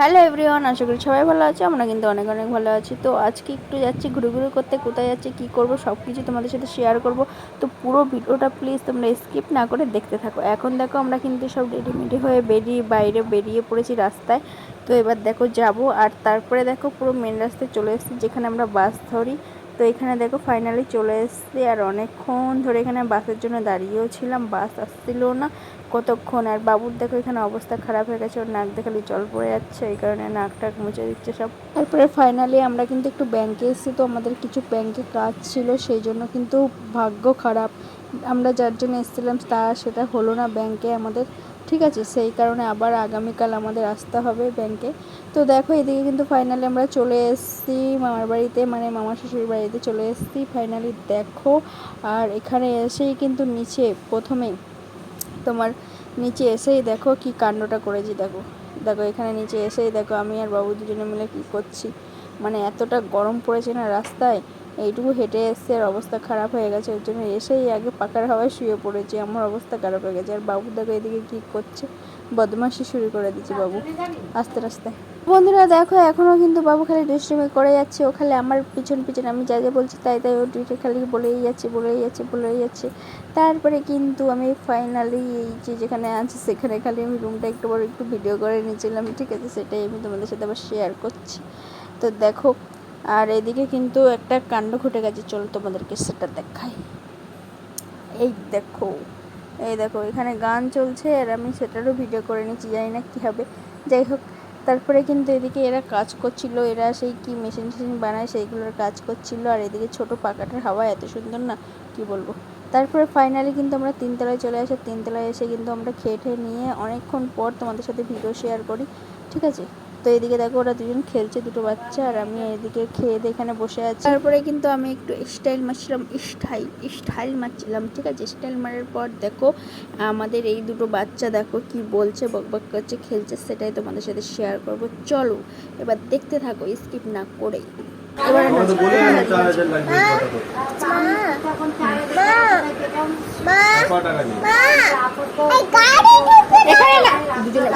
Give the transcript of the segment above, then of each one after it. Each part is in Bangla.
হ্যালো এভরিওয়ান আশা করি সবাই ভালো আছে, আমরা কিন্তু অনেক অনেক ভালো আছি। তো আজকে একটু যাচ্ছি ঘুরে ঘুরে করতে, কোথায় যাচ্ছে, কী করব সব কিছু তোমাদের সাথে শেয়ার করব। তো পুরো ভিডিওটা প্লিজ তোমরা স্কিপ না করে দেখতে থাকো। এখন দেখো আমরা কিন্তু সব রেডিমেডি হয়ে বেরিয়ে, বাইরে বেরিয়ে পড়েছি রাস্তায়। তো এবার দেখো যাব, আর তারপরে দেখো পুরো মেন রাস্তায় চলে এসেছি, যেখানে আমরা বাস ধরি। তো এখানে দেখো ফাইনালি চলে এসেছি আর অনেকক্ষণ ধরে এখানে বাসের জন্য দাঁড়িয়েও ছিলাম। বাস আসছিল না। কতক্ষণ? আর বাবুর দেখো এখানে অবস্থা খারাপ হয়ে গেছে। ওর নাক দেখালি জল পড়ে যাচ্ছে। এই কারণে নাক টাক মুছে দিচ্ছে সব। তারপরে ফাইনালি আমরা কিন্তু একটু ব্যাংকে এসেছি। তো আমাদের কিছু ব্যাংকে কাজ ছিল। সেই জন্য কিন্তু ভাগ্য খারাপ। আমরা যার জন্য এসেছিলাম, তা সেটা হলো না ব্যাংকে আমাদের। ঠিক আছে, সেই কারণে আবার আগামীকাল আমাদের আসতে হবে ব্যাংকে। তো দেখো, এদিকে কিন্তু ফাইনালি আমরা চলে এসেছি মামার বাড়িতে মানে মামার শ্বশুর বাড়িতে চলে এসেছি। ফাইনালি দেখো, আর এখানে এসেই কিন্তু নিচে প্রথমেই তোমার নিচে এসেই দেখো কি কাণ্ডটা করেছি, দেখো। দেখো, এখানে নিচে এসেই দেখো আমি আর বাবু দুজনে মিলে কি করছি। মানে এতটা গরম পড়েছে না রাস্তায় এইটুকু হেঁটে এসছে আর অবস্থা খারাপ হয়ে গেছে ওর জন্য এসেই আগে পাকার হাওয়ায় শুয়ে পড়েছি, আমার অবস্থা খারাপ হয়ে গেছে। আর বাবু দেখো এদিকে কী করছে, বদমাশি শুরু করে দিচ্ছি বাবু, আস্তে আস্তে বন্ধুরা দেখো এখনও কিন্তু বাবু খালি দুষ্টুমি করে যাচ্ছে, ও খালি আমার পিছন পিছন, আমি যা যা বলছি তাই তাই ও দুইটা খালি বলেই যাচ্ছে বলেই যাচ্ছে বলেই যাচ্ছে। তারপরে কিন্তু আমি ফাইনালি এই যে যেখানে আছি, সেখানে খালি আমি রুমটা একটু বড় একটু ভিডিও করে নিয়েছিলাম, ঠিক আছে? সেটাই আমি তোমাদের সাথে আবার শেয়ার করছি। তো দেখো আর এদিকে কিন্তু একটা কাণ্ড ঘটে গেছে। চলো তোমাদেরকে সেটা দেখাই। এই দেখো এই দেখো, এখানে গান চলছে আর আমি সেটারও ভিডিও করে নিচ্ছি, জানি না কী হবে। যাই হোক, তারপরে কিন্তু এদিকে এরা কাজ করছিল, এরা সেই কি মেশিন টেশিন বানায় সেইগুলোর কাজ করছিল। আর এদিকে ছোট পাকাটার হাওয়া এত সুন্দর না, কি বলব? তারপরে ফাইনালি কিন্তু আমরা তিনতলায় চলে আসি। তিনতলায় এসে কিন্তু আমরা খেয়ে ঠেয়ে নিয়ে অনেকক্ষণ পর তোমাদের সাথে ভিডিও শেয়ার করি, ঠিক আছে? এদিকে দেখো ওরা দুজন খেলছে দুটো বাচ্চা আর আমি এদিকে খেয়ে দিয়ে এখানে বসে আছি তারপরে কিন্তু আমি একটু স্টাইল মারছিলাম স্টাইল স্টাইল মারছিলাম ঠিক আছে স্টাইল মারার পর দেখো আমাদের এই দুটো বাচ্চা দেখো কি বলছে বকবক করছে খেলছে সেটাই তোমাদের সাথে শেয়ার করব চলো এবার দেখতে থাকো স্কিপ না করে এবার? এখানে না দুজনে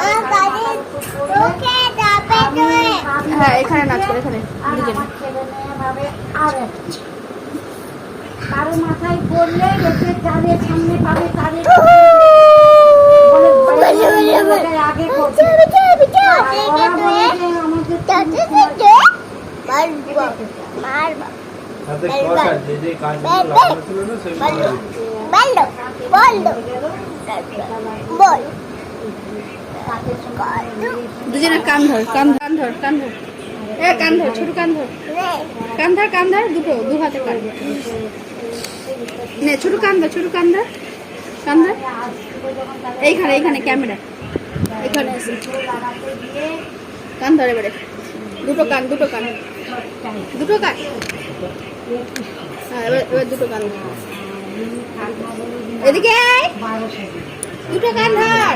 হ্যাঁ এখানে নাচ করে এখানে। দুজনে কারও মাথায় পড়লে এসে তাদের সামনে পাবে তাদের আগে করবে। ওরা বলে। দুজনে কান ধর, কান কান ধর, কান এ, কান ধর, ছোট কান ধর। কান ধর কান ধর, দুটো, দু হাতে কান। নে, ছোট কান ধর, ছোট কান ধর কান ধর। এইখানে এইখানে ক্যামেরা এখানে কান ধর এবারে। দুটো কান দুটো কান। দুটো কান। হ্যাঁ এবার দুটো কান। এদিকে। দুটো কান ধর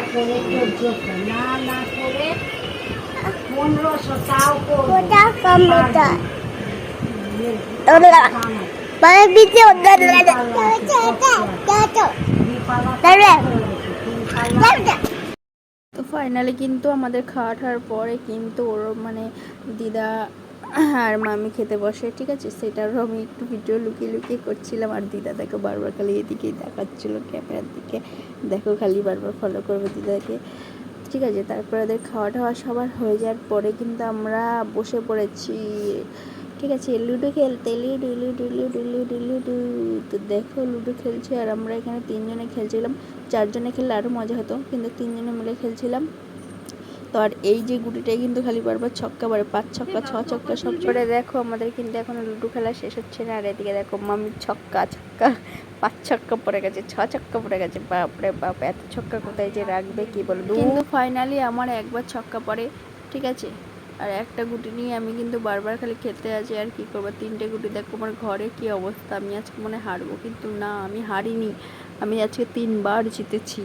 না না করে পনেরোশো তাও করবে তো ফাইনালি কিন্তু আমাদের খাওয়া খাওয়ার পরে কিন্তু ওর মানে দিদা আর মামি খেতে বসে, ঠিক আছে? সেটারও আমি একটু ভিডিও লুকিয়ে লুকিয়ে করছিলাম। আর দিদা দেখো বারবার খালি এদিকেই দেখাচ্ছিল ক্যামেরার দিকে। দেখো খালি বারবার ফলো করবে দিদাকে। ঠিক আছে, তারপরে ওদের খাওয়া টাওয়া সবার হয়ে যাওয়ার পরে কিন্তু আমরা বসে পড়েছি। ঠিক আছে, লুডো খেলতে, ludo ludo ludo ludo ludo. তো দেখো লুডো খেলছে আর আমরা এখানে তিনজনে খেলছিলাম। চারজনে খেললে আরও মজা হতো, কিন্তু তিনজনে মিলে খেলছিলাম। তো আর এই যে গুটিটাই কিন্তু খালি বারবার ছক্কা বারে পাঁচ ছক্কা ছ ছক্কা সব করে দেখো আমাদের কিন্তু এখনও লুডো খেলা শেষ হচ্ছে না। আর এদিকে দেখো মামির ছক্কা ছক্কা পাঁচ ছক্কা পড়ে গেছে ছ ছক্কা পড়ে গেছে। বাপরে বাপ এত ছক্কা কোথায় যে রাখবে কি বলব? কিন্তু ফাইনালি আমার একবার ছক্কা পড়ে ঠিক আছে? আর একটা গুটি নিয়ে আমি কিন্তু বারবার খালি খেলতে আছি আর কি করব? তিনটে গুটি দেখো আমার ঘরে কি অবস্থা? আমি আজকে মনে হয় হারবো কিন্তু না আমি হারিনি। আমি আজকে তিনবার জিতেছি।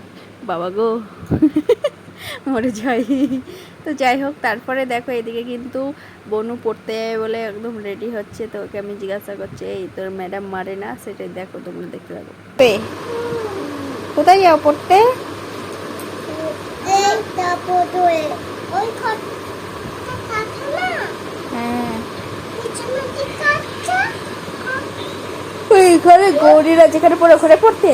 বাবা গো! মরে যাই। তো যাই হোক তারপরে দেখো এদিকে কিন্তু বনু পড়তে বলে একদম রেডি হচ্ছে। তো ওকে আমি জিজ্ঞাসা করছি এই তোর ম্যাডাম মারে না? সেটাই দেখো তোমরা দেখতে পাবো কোথায় যাও পড়তে? ওইখানে গৌরীরা যেখানে পড়ে ওখানে পড়তে?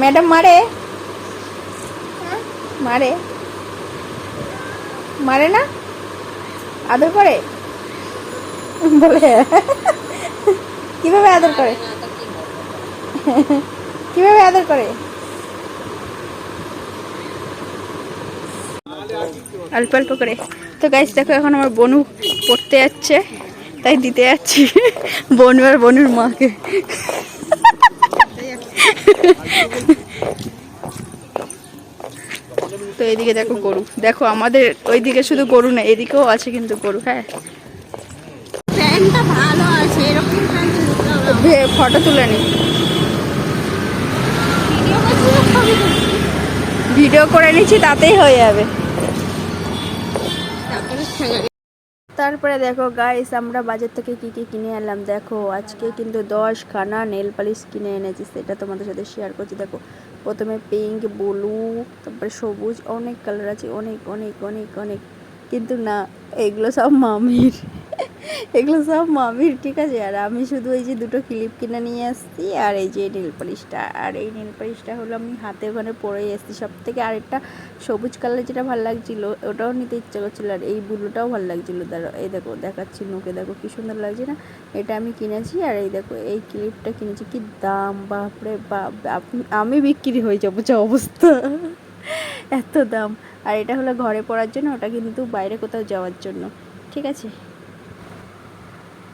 ম্যাডাম, মারে। মারে। মারে না? আদর করে? বলে, কীভাবে আদর করে? কীভাবে আদর করে? অল্প অল্প করে। তো গাইস দেখো এখন আমার বনু পড়তে যাচ্ছে, তাই দিতে যাচ্ছি। বনু আর বনুর মাকে। তো এদিকে দেখো গরু। দেখো, আমাদের ওইদিকে শুধু গরু না এদিকেও আছে কিন্তু গরু হ্যাঁ। ফটো তুলে নি। ভিডিও করে নিচ্ছি, তাতেই হয়ে যাবে। তারপরে দেখো গাইস আমরা বাজার থেকে কি কি কিনে আনলাম? দেখো, আজকে কিন্তু দশ খানা নেল পালিশ কিনে এনেছি, সেটা তোমাদের সাথে শেয়ার করছি। দেখো, প্রথমে পিঙ্ক ব্লু তারপরে সবুজ, অনেক কালার আছে, অনেক অনেক অনেক অনেক। কিন্তু না, এগুলো সব মামির। এগুলো সব মামির, ঠিক আছে? আর আমি শুধু এই যে দুটো ক্লিপ কিনে নিয়ে আসছি, আর এই যে নেল পালিশটা। আর এই নেল পালিশটা হলো আমি হাতে ওখানে পরেই এসেছি। সব থেকে আরেকটা সবুজ কালার যেটা ভালো লাগছিল, ওটাও নিতে ইচ্ছে করছিল, আর এই ব্লুটাও ভালো লাগছিল। দাঁড়া এই দেখো, দেখাচ্ছি নোকে দেখো, কি সুন্দর লাগছে না? এটা আমি কিনেছি, আর এই দেখো, এই ক্লিপটা কিনেছি। কি দাম, বাপরে বাপ আমি বিক্রি হয়ে যাব যা অবস্থা। এত দাম। আর এটা হলো ঘরে পড়ার জন্য, ওটা কিন্তু বাইরে কোথাও যাওয়ার জন্য। ঠিক আছে?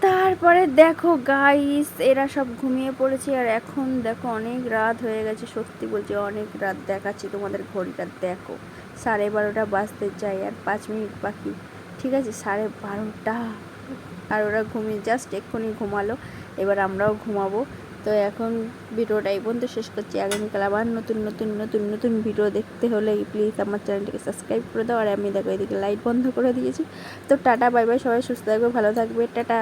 তারপরে দেখো গাইস এরা সব ঘুমিয়ে পড়েছে, আর এখন দেখো অনেক রাত হয়ে গেছে। সত্যি বলছি, অনেক রাত দেখাচ্ছি তোমাদের ঘড়িটা। দেখো, সাড়ে বারোটা বাজতে চাই আর পাঁচ মিনিট বাকি। ঠিক আছে? সাড়ে বারোটা। আর ওরা ঘুমিয়ে জাস্ট এক্ষুনি ঘুমালো। এবার আমরাও ঘুমাবো। তো এখন ভিডিওটা এই পর্যন্ত শেষ করছি। আগামীকাল আবার নতুন নতুন নতুন নতুন ভিডিও দেখতে হলে প্লিজ আমার চ্যানেলটিকে সাবস্ক্রাইব করে দাও। আর আমি দেখো এদিকে লাইট বন্ধ করে দিয়েছি। তো টাটা বাই বাই সবাই সুস্থ থাকবে, ভালো থাকবে, টাটা।